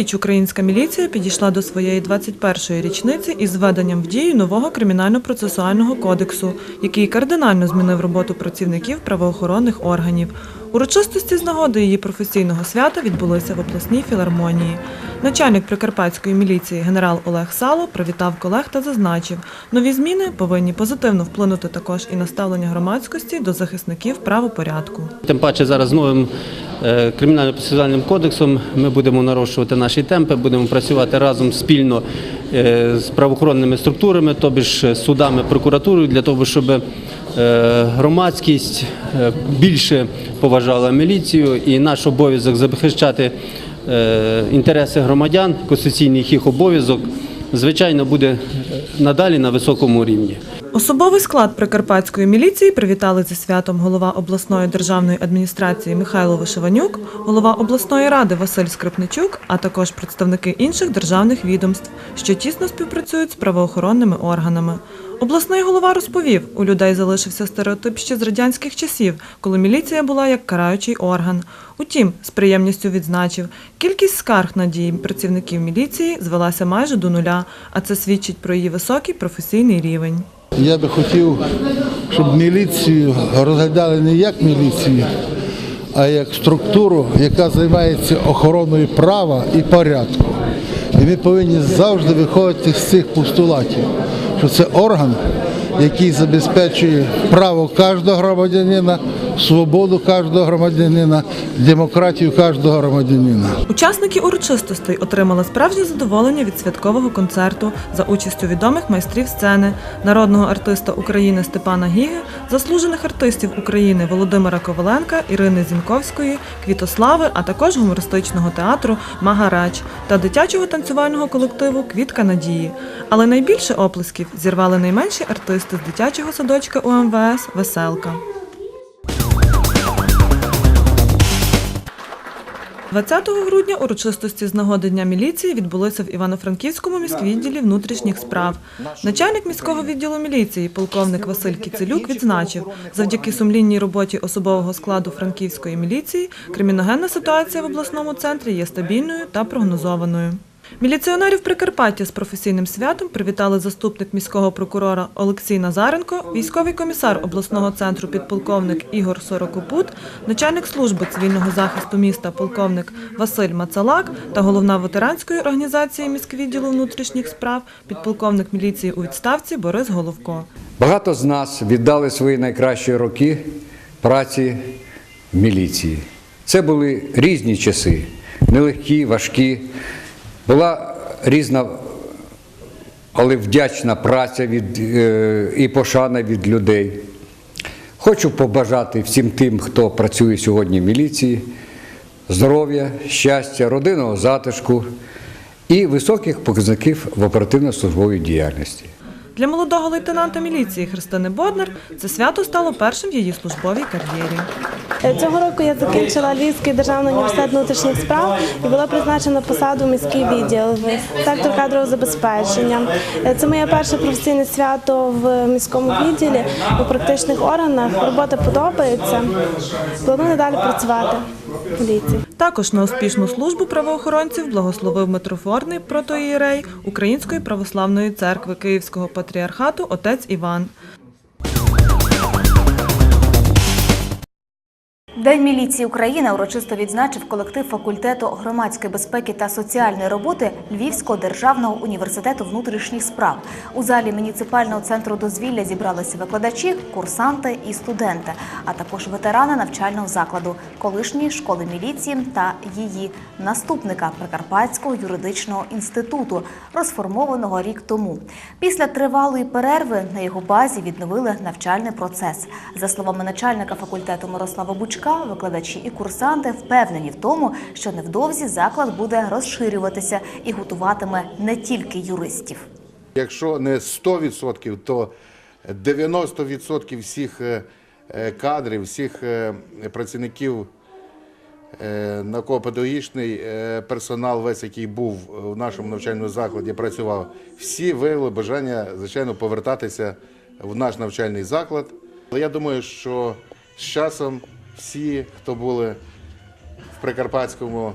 Цьогоріч українська міліція підійшла до своєї 21-ї річниці із введенням в дію нового кримінально-процесуального кодексу, який кардинально змінив роботу працівників правоохоронних органів. Урочистості з нагоди її професійного свята відбулися в обласній філармонії. Начальник прикарпатської міліції генерал Олег Сало привітав колег та зазначив, нові зміни повинні позитивно вплинути також і на ставлення громадськості до захисників правопорядку. Тим паче зараз з новим е, кримінально-процесуальним кодексом ми будемо нарощувати наші темпи, будемо працювати разом спільно е, з правоохоронними структурами, тобі ж судами, прокуратурою, для того, щоб е, громадськість е, більше поважала міліцію і наш обов'язок захищати е, інтереси громадян, конституційний їх обов'язок, звичайно, буде е, надалі на високому рівні. Особовий склад прикарпатської міліції привітали зі святом голова обласної державної адміністрації Михайло Вишиванюк, голова обласної ради Василь Скрипничук, а також представники інших державних відомств, що тісно співпрацюють з правоохоронними органами. Обласний голова розповів, у людей залишився стереотип ще з радянських часів, коли міліція була як караючий орган. Утім, з приємністю відзначив, кількість скарг на дії працівників міліції звелася майже до нуля, а це свідчить про її високий професійний рівень. Я би хотів, щоб міліцію розглядали не як міліцію, а як структуру, яка займається охороною права і порядку. І ми повинні завжди виходити з цих постулатів, що це орган, який забезпечує право кожного громадянина, свободу кожного громадянина, демократію кожного громадянина. Учасники урочистостей отримали справжнє задоволення від святкового концерту за участю відомих майстрів сцени, народного артиста України Степана Гіги, заслужених артистів України Володимира Коваленка, Ірини Зінковської, Квітослави, а також гумористичного театру Магарач та дитячого танцювального колективу Квітка Надії. Але найбільше оплесків зірвали найменші артисти з дитячого садочка УМВС Веселка. 20 грудня урочистості з нагоди Дня міліції відбулися в Івано-Франківському міськвідділі внутрішніх справ. Начальник міського відділу міліції, полковник Василь Кіцелюк, відзначив, завдяки сумлінній роботі особового складу франківської міліції криміногенна ситуація в обласному центрі є стабільною та прогнозованою. Міліціонерів Прикарпаття з професійним святом привітали заступник міського прокурора Олексій Назаренко, військовий комісар обласного центру підполковник Ігор Сорокопут, начальник служби цивільного захисту міста полковник Василь Мацалак та головна ветеранської організації міськвідділу внутрішніх справ підполковник міліції у відставці Борис Головко. Багато з нас віддали свої найкращі роки праці в міліції. Це були різні часи, нелегкі, важкі. Була різна, але вдячна праця від, е, і пошана від людей. Хочу побажати всім тим, хто працює сьогодні в міліції, здоров'я, щастя, родинного затишку і високих показників в оперативно-службовій діяльності. Для молодого лейтенанта міліції Христини Боднар це свято стало першим в її службовій кар'єрі. Цього року я закінчила Львівський державний університет внутрішніх справ і була призначена посаду в міський відділ в сектор кадрового забезпечення. Це моє перше професійне свято в міському відділі у практичних органах. Робота подобається. Планую далі працювати в поліції. Також на успішну службу правоохоронців благословив митрофорний протоієрей Української православної церкви Київського патріархату отець Іван. День міліції України урочисто відзначив колектив факультету громадської безпеки та соціальної роботи Львівського державного університету внутрішніх справ. У залі муніципального центру дозвілля зібралися викладачі, курсанти і студенти, а також ветерани навчального закладу, колишньої школи міліції та її наступника Прикарпатського юридичного інституту, розформованого рік тому. Після тривалої перерви на його базі відновили навчальний процес. За словами начальника факультету Мирослава Бучка, викладачі і курсанти впевнені в тому, що невдовзі заклад буде розширюватися і готуватиме не тільки юристів. Якщо не 100%, то 90% всіх е, е, кадрів, всіх е, працівників науково-педагогічний персонал, весь який був в нашому навчальному закладі, працював, всі виявили бажання, звичайно, повертатися в наш навчальний заклад. Але я думаю, що з часом всі, хто були в Прикарпатському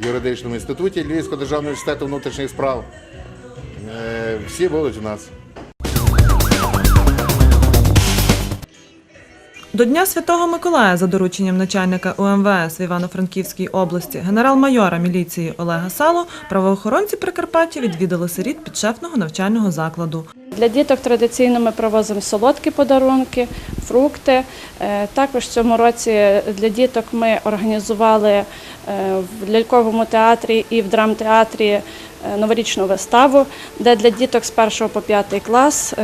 юридичному інституті Львівського державного університету внутрішніх справ. Е, Всі будуть у нас. До Дня Святого Миколая за дорученням начальника УМВС в Івано-Франківській області генерал-майора міліції Олега Сало правоохоронці Прикарпаття відвідали сиріт підшефного навчального закладу. Для діток традиційно ми привозимо солодкі подарунки, фрукти. Е, Також в цьому році для діток ми організували е, в ляльковому театрі і в драмтеатрі е, новорічну виставу, де для діток з 1 по 5 клас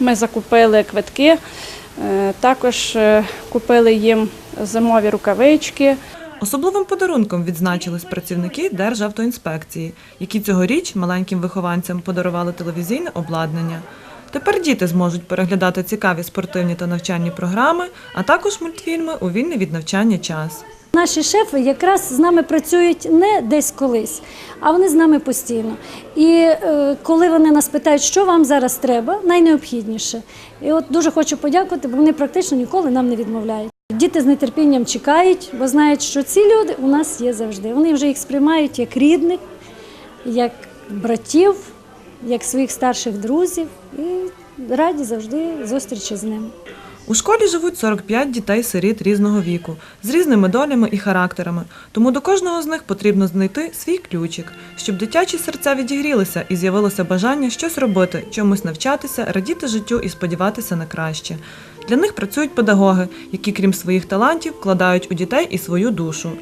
ми закупили квитки. Також купили їм зимові рукавички. Особливим подарунком відзначились працівники Державтоінспекції, які цьогоріч маленьким вихованцям подарували телевізійне обладнання. Тепер діти зможуть переглядати цікаві спортивні та навчальні програми, а також мультфільми у вільний від навчання час. Наші шефи якраз з нами працюють не десь колись, а вони з нами постійно. І е, коли вони нас питають, що вам зараз треба, найнеобхідніше. І от дуже хочу подякувати, бо вони практично ніколи нам не відмовляють. Діти з нетерпінням чекають, бо знають, що ці люди у нас є завжди. Вони вже їх сприймають як рідних, як братів, як своїх старших друзів і раді завжди зустрічі з ними. У школі живуть 45 дітей-сиріт різного віку, з різними долями і характерами, тому до кожного з них потрібно знайти свій ключик, щоб дитячі серця відігрілися і з'явилося бажання щось робити, чомусь навчатися, радіти життю і сподіватися на краще. Для них працюють педагоги, які, крім своїх талантів, вкладають у дітей і свою душу.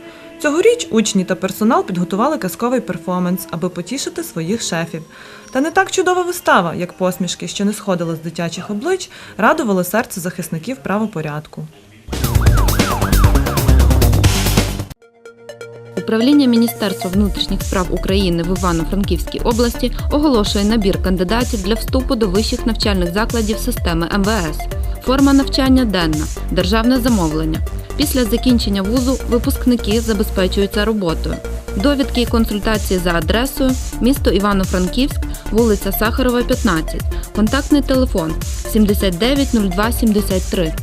Цьогоріч учні та персонал підготували казковий перформанс, аби потішити своїх шефів. Та не так чудова вистава, як посмішки, що не сходили з дитячих облич, радували серце захисників правопорядку. Управління Міністерства внутрішніх справ України в Івано-Франківській області оголошує набір кандидатів для вступу до вищих навчальних закладів системи МВС. Форма навчання денна, державне замовлення. Після закінчення вузу випускники забезпечуються роботою. Довідки і консультації за адресою місто Івано-Франківськ, вулиця Сахарова, 15, контактний телефон 790273.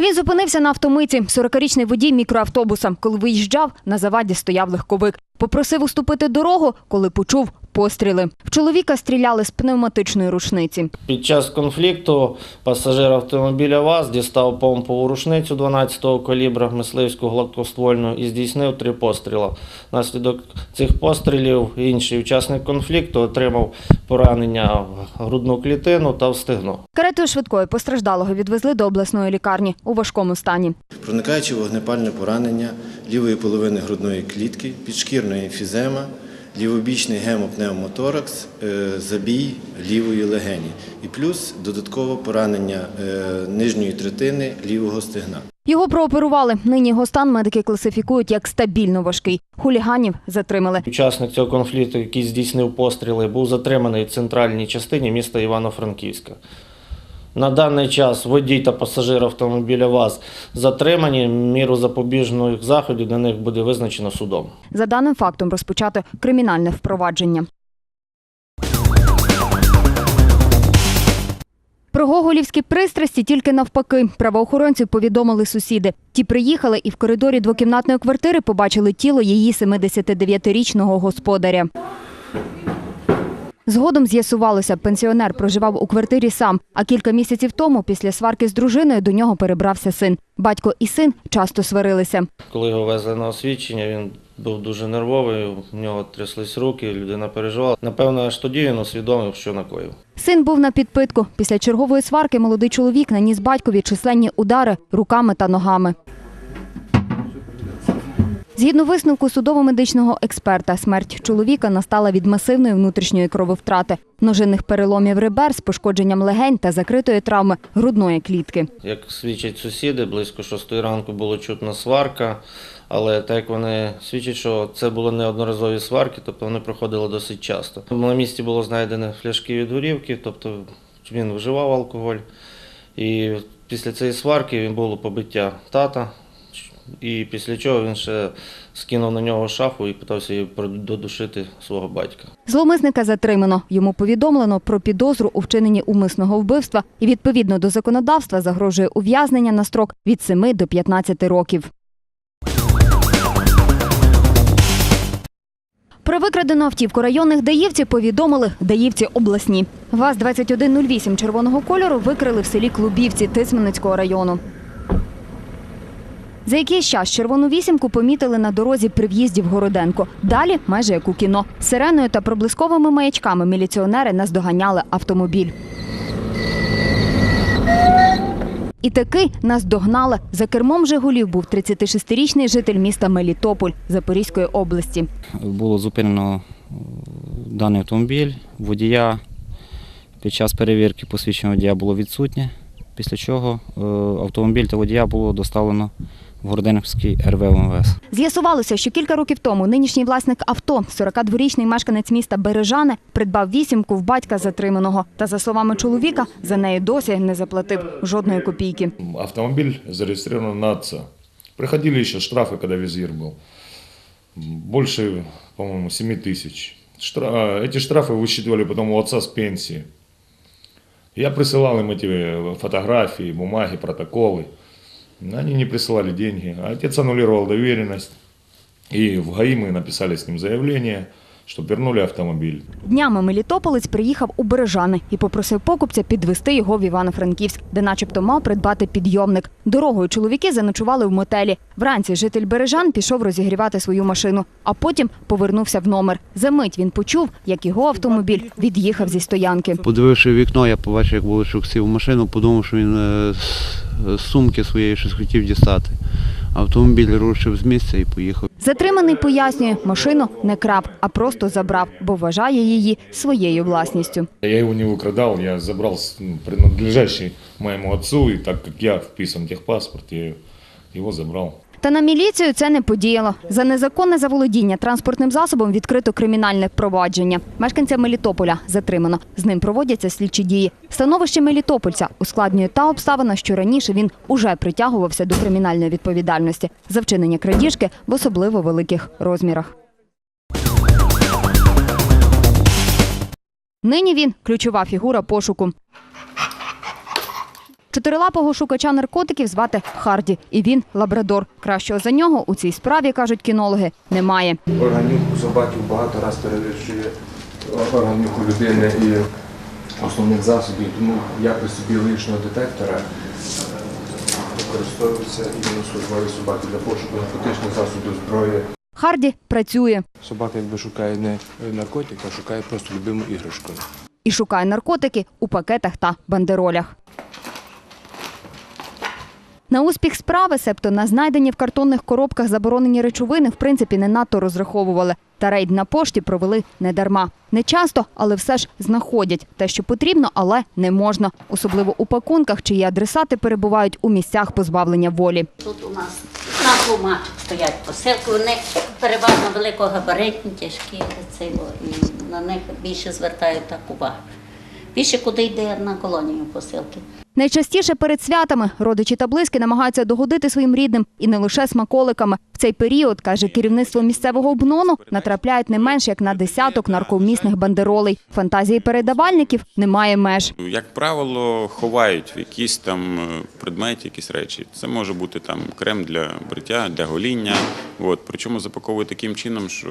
Він зупинився на автомиті. 40-річний водій мікроавтобуса. Коли виїжджав, на заваді стояв легковик. Попросив уступити дорогу, коли почув постріли. В чоловіка стріляли з пневматичної рушниці. Під час конфлікту пасажир автомобіля ВАЗ дістав помпову рушницю 12-го калібра мисливську гладкоствольну і здійснив три постріла. Наслідок цих пострілів інший учасник конфлікту отримав поранення в грудну клітину та в стегно. Каретою швидкої постраждалого відвезли до обласної лікарні у важкому стані. Проникаючи вогнепальне поранення лівої половини грудної клітки, підшкірної емфізема, лівобічний гемопневмоторакс, е, забій лівої легені і плюс додатково поранення е, нижньої третини лівого стегна. Його прооперували. Нині його стан медики класифікують як стабільно важкий. Хуліганів затримали. Учасник цього конфлікту, який здійснив постріли, був затриманий в центральній частині міста Івано-Франківська. На даний час водій та пасажир автомобіля ВАЗ затримані. Міру запобіжних заходів для них буде визначено судом. За даним фактом розпочато кримінальне впровадження. Про гоголівські пристрасті тільки навпаки. Правоохоронці повідомили сусіди. Ті приїхали і в коридорі двокімнатної квартири побачили тіло її 79-річного господаря. Згодом з'ясувалося, пенсіонер проживав у квартирі сам, а кілька місяців тому, після сварки з дружиною, до нього перебрався син. Батько і син часто сварилися. Коли його везли на освідчення, він був дуже нервовий, у нього тряслись руки, людина переживала. Напевно, аж тоді він усвідомив, що накоїв. Син був на підпитку. Після чергової сварки молодий чоловік наніс батькові численні удари руками та ногами. Згідно висновку судово-медичного експерта, смерть чоловіка настала від масивної внутрішньої крововтрати, множинних переломів ребер з пошкодженням легень та закритої травми грудної клітки. Як свідчать сусіди, близько шостої ранку було чутна сварка, але так як вони свідчать, що це були неодноразові сварки, тобто вони проходили досить часто. На місці було знайдено фляшки від горівки, тобто він вживав алкоголь. І після цієї сварки він було побиття тата І після чого він ще скинув на нього шафу і питався її додушити свого батька. Зловмисника затримано. Йому повідомлено про підозру у вчиненні умисного вбивства і відповідно до законодавства загрожує ув'язнення на строк від 7 до 15 років. Про викрадену автівку районних даївців повідомили даївці обласні. ВАЗ-2108 червоного кольору викрили в селі Клубівці Тисменницького району. За якийсь час червону вісімку помітили на дорозі при в'їзді в Городенко. Далі майже як у кіно. Сиреною та проблисковими маячками міліціонери наздоганяли автомобіль. І таки нас догнали. За кермом Жигулів був 36-річний житель міста Мелітополь Запорізької області. було зупинено е, даний автомобіль, водія. Під час перевірки посвідчення водія було відсутнє, після чого е, автомобіль та водія було доставлено в Городенківський РВ МВС. З'ясувалося, що кілька років тому нинішній власник авто, 42-річний мешканець міста Бережане, придбав вісімку в батька затриманого. Та за словами чоловіка, за неї досі не заплатив жодної копійки. Автомобиль зарегистрирован на отца. Приходили еще штрафы, когда визир был. Больше, по-моему, 7 тысяч. Штра- а, Эти штрафы высчитывали потом у отца с пенсии. Я присылал им эти фотографии, бумаги, протоколы. Они не присылали деньги. Отец аннулировал доверенность. И в ГАИ мы написали с ним заявление, чтобы вернули автомобиль. Днями Мелітополець приїхав у Бережани і попросив покупця підвести його в Івано-Франківськ, де начебто мав придбати підйомник. Дорогою чоловіки заночували в мотелі. Вранці житель Бережан пішов розігрівати свою машину, а потім повернувся в номер. Замить він почув, як його автомобіль від'їхав зі стоянки. Подививши вікно, я побачив, як Волошук сів в машину, подумав, що він е, з сумки своєї щось хотів дістати. Автомобіль рушив з місця і поїхав. Затриманий пояснює, машину не крав, а просто забрав, бо вважає її своєю власністю. Я його не викрадав, я забрав ну, принадлежащий моєму отцу, і так як я вписан в техпаспорт, я його забрал. Та на міліцію це не подіяло. За незаконне заволодіння транспортним засобом відкрито кримінальне провадження. Мешканця Мелітополя затримано. З ним проводяться слідчі дії. Становище Мелітопольця ускладнює та обставина, що раніше він уже притягувався до кримінальної відповідальності за вчинення крадіжки в особливо великих розмірах. Нині він ключова фігура пошуку. Чотирилапого шукача наркотиків звати Харді, і він лабрадор. Кращого за нього у цій справі, кажуть кінологи, немає. Органів собаків багато раз перевищує органів людини і основних засобів, тому якості біологічного детектора е, використовуються іменно службові собаки для пошуку наркотичних засобів зброї. Харді працює Собака якби шукає не наркотик, а шукає просто любиму іграшку. і шукає наркотики у пакетах та бандеролях. На успіх справи, себто на знайдені в картонних коробках заборонені речовини, в принципі, не надто розраховували. Та рейд на пошті провели не дарма. Не часто, але все ж знаходять те, що потрібно, але не можна. Особливо у пакунках, чиї адресати перебувають у місцях позбавлення волі. Тут у нас на двома стоять посилки. Вони переважно великогабаритні, тяжкі, це, на них більше звертають так увагу. Більше куди йде на колонію посилки. Найчастіше перед святами родичі та близькі намагаються догодити своїм рідним і не лише смаколиками. В цей період, каже керівництво місцевого обнону, натрапляють не менш як на десяток нарковмісних бандеролей. Фантазії передавальників немає меж. Як правило, ховають в якісь там е, предмети, якісь речі. Це може бути там крем для бриття, для гоління. От причому запаковують таким чином, що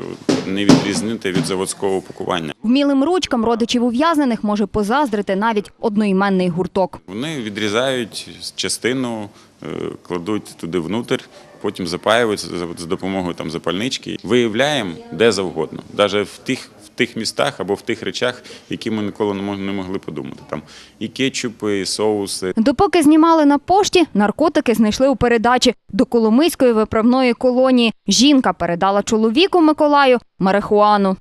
не відрізнити від заводського упакування. Вмілим ручкам родичів ув'язнених може позаздрити навіть одноіменний гурток. Вони відрізають частину, е, кладуть туди внутрь, потім запаюють за допомогою там запальнички. Виявляємо де завгодно, навіть в тих. В тих містах або в тих речах, які ми ніколи не могли подумати. Там і кетчупи, і соуси, Допоки знімали на пошті, наркотики знайшли у передачі до Коломийської виправної колонії. Жінка передала чоловіку Миколаю марихуану.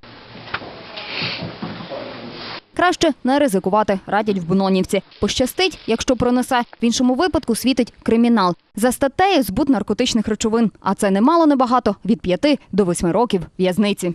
Краще не ризикувати, радять в Бунонівці. Пощастить, якщо пронесе. В іншому випадку світить кримінал. За статтею збут наркотичних речовин. А це немало небагато – від 5 до 8 років в'язниці.